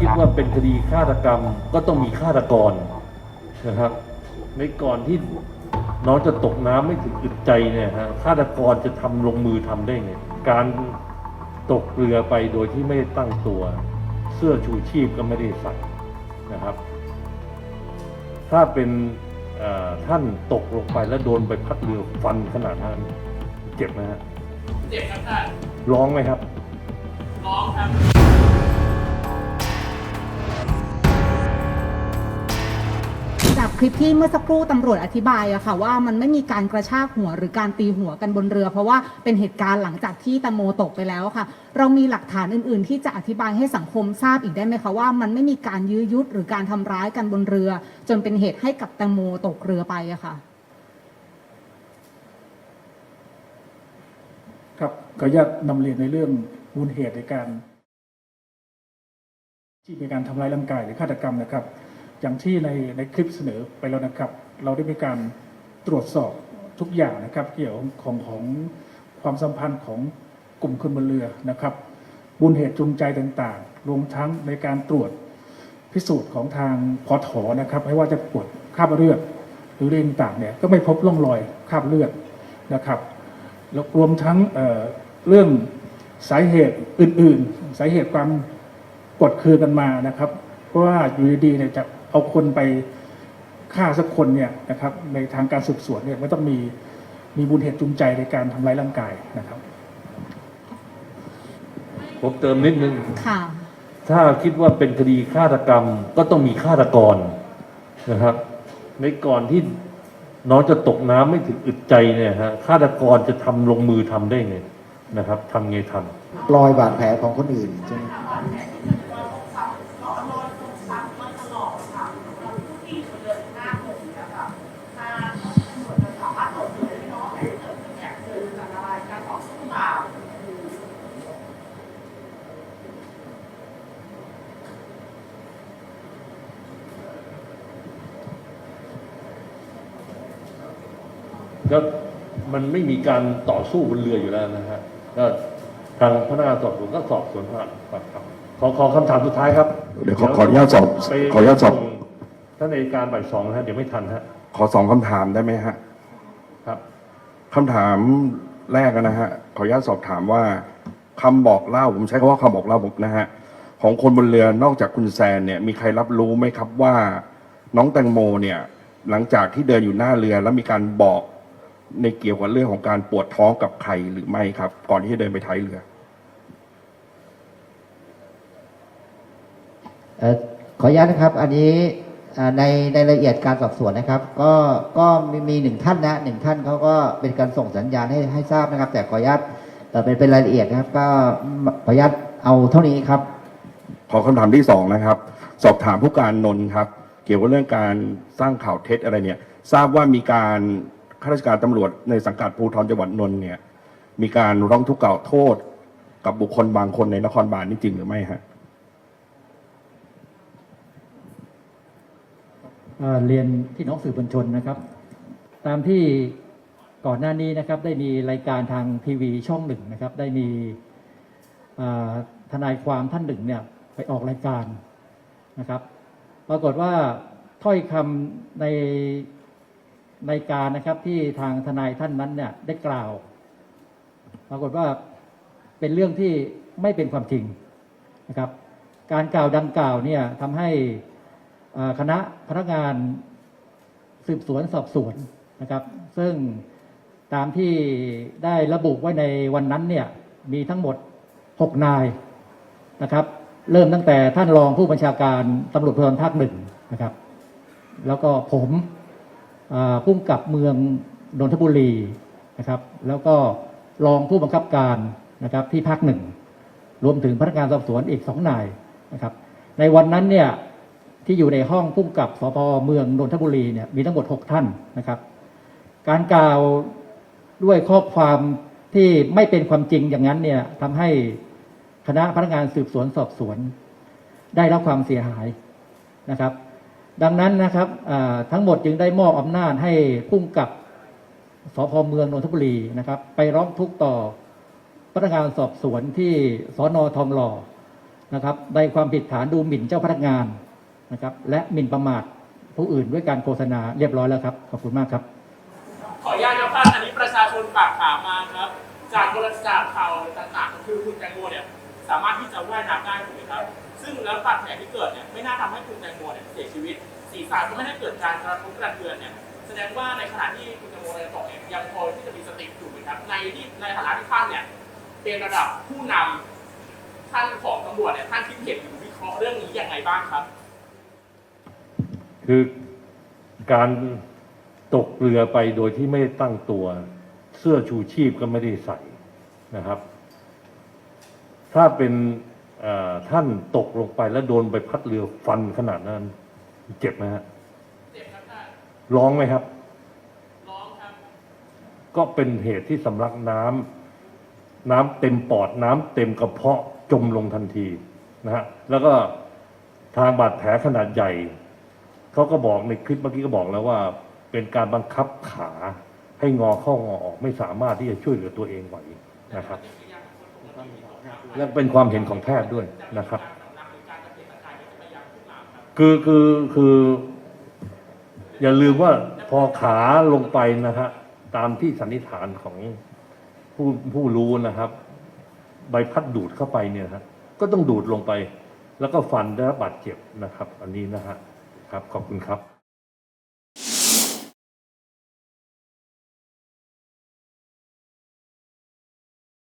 คิดว่าเป็นคดีฆาตกรรมก็ต้องมีฆาตกรนะครับ ในก่อนที่น้องจะตกน้ำไม่ถึงอึดใจเนี่ยฮะฆาตกรจะทำลงมือทำได้ไงการตกเรือไปโดยที่ไม่ได้ตั้งตัว เสื้อชูชีพก็ไม่ได้ใส่นะครับ ถ้าเป็นเอ่อท่านตกลงไปแล้วโดนใบพัดเรือฟันขนาดนั้นเจ็บไหมฮะเจ็บครับท่านร้องไหมครับร้องครับ จากคลิปที่เมื่อสักครู่ตำรวจอธิบายอะค่ะ ว่ามันไม่มีการกระชากหัวหรือการตีหัวกันบนเรือ เพราะว่าเป็นเหตุการณ์หลังจากที่แตงโมตกไปแล้วค่ะ เรามีหลักฐานอื่น ๆ ที่จะอธิบายให้สังคมทราบอีกได้ไหมคะว่ามันไม่มีการยื้อยุดหรือการทำร้ายกันบนเรือ จนเป็นเหตุให้กับแตงโมตกเรือไปอะค่ะ ครับขออนุญาตนำเรียนในเรื่องมูลเหตุในการ ที่มีการทำร้ายร่างกายหรือฆาตกรรมนะครับ อย่างที่ในในคลิปเสนอไปแล้วนะครับ เราได้มีการตรวจสอบทุกอย่างนะครับ เกี่ยวของของความสัมพันธ์ของกลุ่มคนบนเรือนะครับมูลเหตุจูงใจต่างๆ รวมทั้งในการตรวจพิสูจน์ของทางพอถอนะครับไม่ว่าจะตรวจคราบเลือดหรือเรื่องต่างๆเนี่ยก็ไม่พบร่องรอยคราบเลือดนะครับแล้วรวมทั้งเอ่อเรื่องสาเหตุอื่น ๆ สาเหตุความกดคือกันมานะครับ เพราะว่าอยู่ดีๆเนี่ยจะ เอาคนไปฆ่าสักคนเนี่ยนะครับในทางการสืบสวนเนี่ยไม่ต้องมีมีมูลเหตุจูงใจในการทำร้ายร่างกายนะครับ ผมเติมนิดนึง ค่ะ ถ้าคิดว่าเป็นคดีฆาตกรรมก็ต้องมีฆาตกรนะครับ ในก่อนที่น้องจะตกน้ำไม่ถึงอึดใจเนี่ยฮะฆาตกรจะทำลงมือทำได้ไงนะครับทำไงทำรอยบาดแผลของคนอื่นใช่ไหม ก็มันไม่มีการต่อสู้บนเรืออยู่แล้วนะฮะก็ทางพนักงานสอบสวนก็สอบสวนผ่านปากคำขอขอคำถามสุดท้ายครับเดี๋ยวขอขออนุญาตสอบไปขออนุญาตสอบส่งท่านในการบ่ายสองนะฮะเดี๋ยวไม่ทันฮะขอสองคำถามได้ไหมฮะครับ คำถามแรกนะฮะขออนุญาตสอบถามว่าคำบอกเล่าผมใช้คำว่าคำบอกเล่าผมนะฮะของคนบนเรือนอกจากคุณแซนเนี่ยมีใครรับรู้ไหมครับว่า น้องแตงโมเนี่ยหลังจากที่เดินอยู่หน้าเรือแล้วมีการบอก ในเกี่ยวกับเรื่องของการปวดท้องกับใครหรือไม่ครับ ก่อนที่จะเดินไปท้ายเรือเอ่อขออนุญาตนะครับ อันนี้อ่าในในรายละเอียดการสอบสวนนะครับ ก็ก็มีมีหนึ่งท่านนะหนึ่งท่านเขาก็เป็นการส่งสัญญาณให้ให้ทราบนะครับ แต่ขออนุญาตเอ่อเป็นเป็นรายละเอียดนะครับ ก็ขออนุญาตเอาเท่านี้ครับ ขอคำถามที่สองนะครับ สอบถามผู้การนนท์ครับ เกี่ยวกับเรื่องการสร้างข่าวเท็จอะไรเนี่ย ทราบว่ามีการ ข้าราชการตำรวจในสังกัดภูธรจังหวัดนนท์เนี่ย มีการร้องทุกข์กล่าวโทษกับบุคคลบางคนในนครบาลนี่จริงหรือไม่ฮะเอ่อเรียนพี่น้องสื่อมวลชนนะครับ ตามที่ก่อนหน้านี้นะครับได้มีรายการทางทีวีช่องหนึ่งนะครับ ได้มีอ่าทนายความท่านหนึ่งเนี่ยไปออกรายการนะครับ ปรากฏว่าถ้อยคำใน ในการนะครับที่ทางทนายท่านนั้นเนี่ยได้กล่าว ปรากฏว่าเป็นเรื่องที่ไม่เป็นความจริงนะครับ การกล่าวดังกล่าวเนี่ยทำให้คณะพนักงานสืบสวนสอบสวนนะครับ ซึ่งตามที่ได้ระบุไว้ในวันนั้นเนี่ยมีทั้งหมด 6 นายนะครับ เริ่มตั้งแต่ท่านรองผู้บัญชาการตำรวจภูธรภาคหนึ่งนะครับ แล้วก็ผม ผู้กับเมืองนนทบุรีนะครับ แล้วก็รองผู้บังคับการนะครับที่ภาคหนึ่งรวมถึงพนักงานสอบสวนอีกสองนายนะครับ ในวันนั้นเนี่ยที่อยู่ในห้องพุ่มกับสพเมืองนนทบุรีเนี่ยมีทั้งหมด 6 ท่านนะครับ การกล่าวด้วยข้อความที่ไม่เป็นความจริงอย่างนั้นเนี่ยทำให้คณะพนักงานสืบสวนสอบสวน ได้รับความเสียหายนะครับ ดังนั้นนะครับทั้งหมดจึงได้มอบอำนาจให้พุ่มกับสพเมืองนนทบุรีนะครับ ไปร้องทุกข์ต่อพนักงานสอบสวนที่สอนอทองหล่อนะครับในความผิดฐานดูหมิ่นเจ้าพนักงานนะครับ และหมิ่นประมาทผู้อื่นด้วยการโฆษณาเรียบร้อยแล้วครับ ขอบคุณมากครับ ขออนุญาตครับท่านอันนี้ประชาชนฝากถามมาครับ จากบริษัทข่าวต่างๆคือคุณแตงโมเนี่ย สามารถที่จะว่ายน้ำได้ถูกไหมครับ ซึ่งแล้วบาดแผลที่เกิดเนี่ยไม่น่าทำให้คุณแตงโมเนี่ยเสียชีวิตศีรษะก็ไม่ได้เกิดการกระทบกระเทือนเนี่ยแสดงว่าในขณะที่คุณแตงโมเดินตกเนี่ยยังพอที่จะมีสติอยู่ไหมครับในที่ในฐานะที่ท่านเนี่ยเป็นระดับผู้นำท่านของตำรวจเนี่ยท่านคิดเห็นหรือวิเคราะห์เรื่องนี้ยังไงบ้างครับ คือการตกเรือไปโดยที่ไม่ได้ตั้งตัว เสื้อชูชีพก็ไม่ได้ใส่นะครับ ถ้าเป็นเอ่อท่านตกลงไปแล้วโดนใบพัดเรือฟันขนาดนั้น เจ็บไหมฮะเจ็บครับท่านร้องไหมครับร้องครับ ก็เป็นเหตุที่สำลักน้ำน้ำเต็มปอดน้ำเต็มกระเพาะจมลงทันทีนะฮะแล้วก็ทางบาดแผลขนาดใหญ่เขาก็บอกในคลิปเมื่อกี้ก็บอกแล้วว่า เป็นการบังคับขาให้งอเข้างอออกไม่สามารถที่จะช่วยเหลือตัวเองไหวนะครับ และเป็นความเห็นของแพทย์ด้วยนะครับ คือคือคือ อย่าลืมว่าพอขาลงไปนะฮะตามที่สันนิษฐานของผู้ผู้รู้นะครับ ใบพัดดูดเข้าไปเนี่ยฮะก็ต้องดูดลงไป แล้วก็ฟันได้รับบาดเจ็บนะครับ อันนี้นะฮะครับ ขอบคุณครับ